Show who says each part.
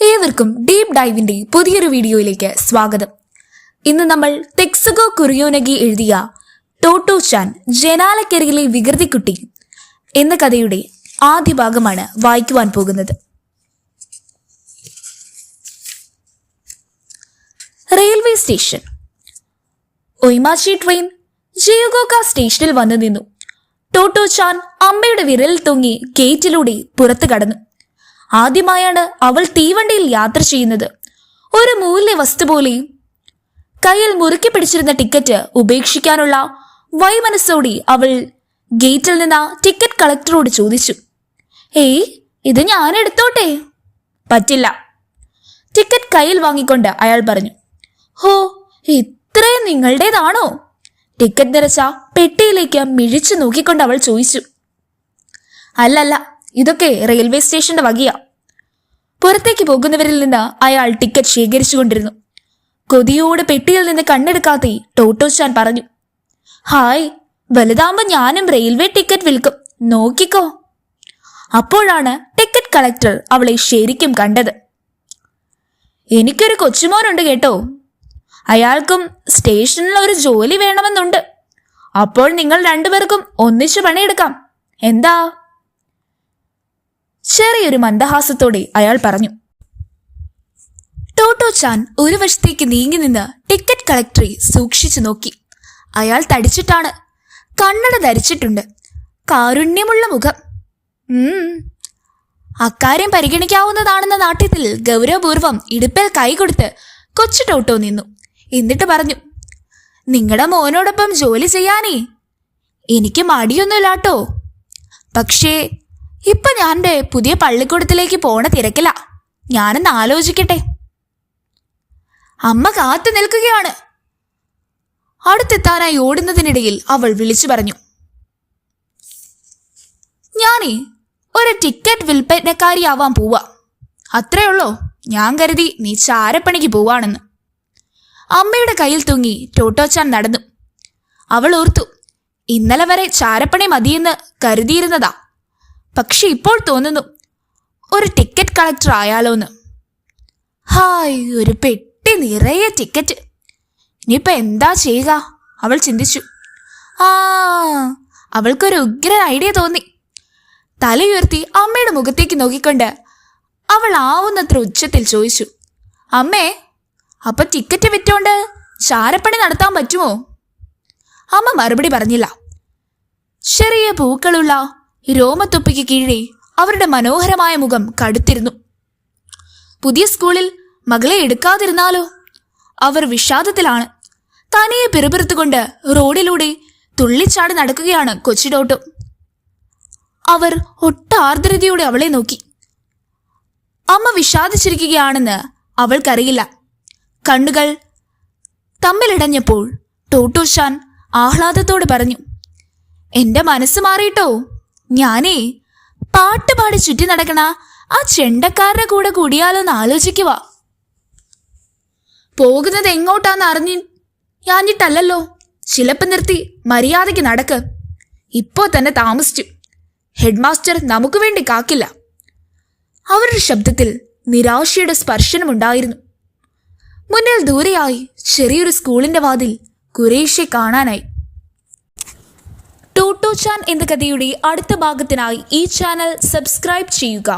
Speaker 1: ഏവർക്കും ഡീപ് ഡൈവിന്റെ പുതിയൊരു വീഡിയോയിലേക്ക് സ്വാഗതം. ഇന്ന് നമ്മൾ തെക്സുഗോ കുറിയോനഗി എഴുതിയ ടോട്ടോ ചാൻ ജനാലക്കരയിലെ വികൃതിക്കുട്ടി എന്ന കഥയുടെ ആദ്യ ഭാഗമാണ് വായിക്കുവാൻ പോകുന്നത്. Railway station. ഒയ്മാച്ചി ട്രെയിൻ ജിയോഗോക്ക സ്റ്റേഷനിൽ വന്നു നിന്നു. ടോട്ടോ ചാൻ അമ്മയുടെ വിരലിൽ തൂങ്ങി ഗേറ്റിലൂടെ പുറത്തു കടന്നു. ആദ്യമായാണ് അവൾ തീവണ്ടിയിൽ യാത്ര ചെയ്യുന്നത്. ഒരു മൂല്യ വസ്തു പോലെയും കയ്യിൽ മുറുക്കി പിടിച്ചിരുന്ന ടിക്കറ്റ് ഉപേക്ഷിക്കാനുള്ള വൈമനസ്സോടി അവൾ ഗേറ്റിൽ നിന്ന് ടിക്കറ്റ് കളക്ടറോട് ചോദിച്ചു. ഏയ് ഇത് ഞാൻ എടുത്തോട്ടെ? പറ്റില്ല. ടിക്കറ്റ് കയ്യിൽ വാങ്ങിക്കൊണ്ട് അയാൾ പറഞ്ഞു. ഹോ ഇത്രയും നിങ്ങളുടേതാണോ? ടിക്കറ്റ് നിറച്ച പെട്ടിയിലേക്ക് മിഴിച്ചു നോക്കിക്കൊണ്ട് അവൾ ചോദിച്ചു. അല്ലല്ല ഇതൊക്കെ റെയിൽവേ സ്റ്റേഷന്റെ വകയാ. പുറത്തേക്ക് പോകുന്നവരിൽ നിന്ന് അയാൾ ടിക്കറ്റ് ശേഖരിച്ചുകൊണ്ടിരുന്നു. കൊതിയോടെ പെട്ടിയിൽ നിന്ന് കണ്ണെടുക്കാതെ ചാൻ പറഞ്ഞു ഹായ് വലുതാകുമ്പോ ഞാനും റെയിൽവേ ടിക്കറ്റ് വിൽക്കും. നോക്കിക്കോ. അപ്പോഴാണ് ടിക്കറ്റ് കളക്ടർ അവളെ ശരിക്കും കണ്ടത്. എനിക്കൊരു കൊച്ചുമോനുണ്ട് കേട്ടോ. അയാൾക്കും സ്റ്റേഷനിൽ ഒരു ജോലി വേണമെന്നുണ്ട്. അപ്പോൾ നിങ്ങൾ രണ്ടുപേർക്കും ഒന്നിച്ചു പണിയെടുക്കാം. എന്താ ചെറിയൊരു മന്ദഹാസത്തോടെ അയാൾ പറഞ്ഞു ടോട്ടോ ചാൻ ഒരു വശത്തേക്ക് നീങ്ങി നിന്ന് ടിക്കറ്റ് കളക്ടറെ സൂക്ഷിച്ചു നോക്കി. അയാൾ തടിച്ചിട്ടാണ്. കണ്ണട ധരിച്ചിട്ടുണ്ട്. കാരുണ്യമുള്ള മുഖം. അക്കാര്യം പരിഗണിക്കാവുന്നതാണെന്ന നാട്യത്തിൽ ഗൗരവപൂർവം ഇടുപ്പിൽ കൈകൊടുത്ത് കൊച്ചു ടോട്ടോ നിന്നു. എന്നിട്ട് പറഞ്ഞു നിങ്ങളുടെ മോനോടൊപ്പം ജോലി ചെയ്യാനേ. എനിക്ക് മടിയൊന്നുമില്ലാട്ടോ. പക്ഷേ ഇപ്പൊ ഞാൻ പുതിയ പള്ളിക്കൂടത്തിലേക്ക് പോണ തിരക്കില. ഞാനൊന്ന് ആലോചിക്കട്ടെ. അമ്മ കാത്തു നിൽക്കുകയാണ്. അടുത്തെത്താനായി ഓടുന്നതിനിടയിൽ അവൾ വിളിച്ചു പറഞ്ഞു. ഞാനേ ഒരു ടിക്കറ്റ് വിൽപ്പനക്കാരിയാവാൻ പോവാ. അത്രയുള്ളോ ഞാൻ കരുതി നീ ചാരപ്പണിക്ക് പോവാണെന്ന്. അമ്മയുടെ കയ്യിൽ തൂങ്ങി ടോട്ടോച്ചാൻ നടന്നു. അവൾ ഓർത്തു ഇന്നലെ വരെ ചാരപ്പണി മതിയെന്ന് കരുതിയിരുന്നതാ. പക്ഷെ ഇപ്പോൾ തോന്നുന്നു ഒരു ടിക്കറ്റ് കളക്ടർ ആയാലോന്ന് ഹായ് ഒരു പെട്ടി നിറയെ ടിക്കറ്റ് ഇനിയിപ്പോ എന്താ ചെയ്യുക? അവൾ ചിന്തിച്ചു. ആ അവൾക്കൊരു ഉഗ്ര ഐഡിയ തോന്നി. തലയുയർത്തി അമ്മയുടെ മുഖത്തേക്ക് നോക്കിക്കൊണ്ട് അവൾ ആവുന്നത്ര ഉച്ചത്തിൽ ചോദിച്ചു. അമ്മേ അപ്പൊ ടിക്കറ്റ് വിറ്റോണ്ട് ചാരപ്പണി നടത്താൻ പറ്റുമോ? അമ്മ മറുപടി പറഞ്ഞില്ല. ചെറിയ പൂക്കളുള്ള രോമത്തൊപ്പിക്ക് കീഴെ അവരുടെ മനോഹരമായ മുഖം കടുത്തിരുന്നു. പുതിയ സ്കൂളിൽ മകളെ എടുക്കാതിരുന്നാലോ? അവർ വിഷാദത്തിലാണ്. തനിയെ പിറുപിറുത്തുകൊണ്ട് റോഡിലൂടെ തുള്ളിച്ചാടി നടക്കുകയാണ് കൊച്ചിടോട്ടോ അവർ ഒട്ട ആർദ്രതയോടെ അവളെ നോക്കി. അമ്മ വിഷാദിച്ചിരിക്കുകയാണെന്ന് അവൾക്കറിയില്ല. കണ്ണുകൾ തമ്മിലിടഞ്ഞപ്പോൾ ടോട്ടോഷാൻ ആഹ്ലാദത്തോടെ പറഞ്ഞു എന്റെ മനസ്സ് മാറിയിട്ടോ? ഞാനേ പാട്ട് പാടി ചുറ്റി നടക്കണ ആ ചെണ്ടക്കാരുടെ കൂടെ കൂടിയാലോന്ന് ആലോചിക്കുക. പോകുന്നത് എങ്ങോട്ടാന്ന് അറിഞ്ഞി ഞാഞ്ഞിട്ടല്ലല്ലോ ചിലപ്പ് നിർത്തി മര്യാദയ്ക്ക് നടക്ക്. ഇപ്പോ തന്നെ താമസിച്ചു. ഹെഡ്മാസ്റ്റർ നമുക്ക് വേണ്ടി കാക്കില്ല. അവരുടെ ശബ്ദത്തിൽ നിരാശയുടെ സ്പർശനമുണ്ടായിരുന്നു. മുന്നിൽ ദൂരെയായി ചെറിയൊരു സ്കൂളിന്റെ വാതിൽ കുറേശ്ശെ കാണാനായി. ടോട്ടോ ചാൻ എന്ന കഥയുടെ അടുത്ത ഭാഗത്തിനായി ഈ ചാനൽ സബ്സ്ക്രൈബ് ചെയ്യുക.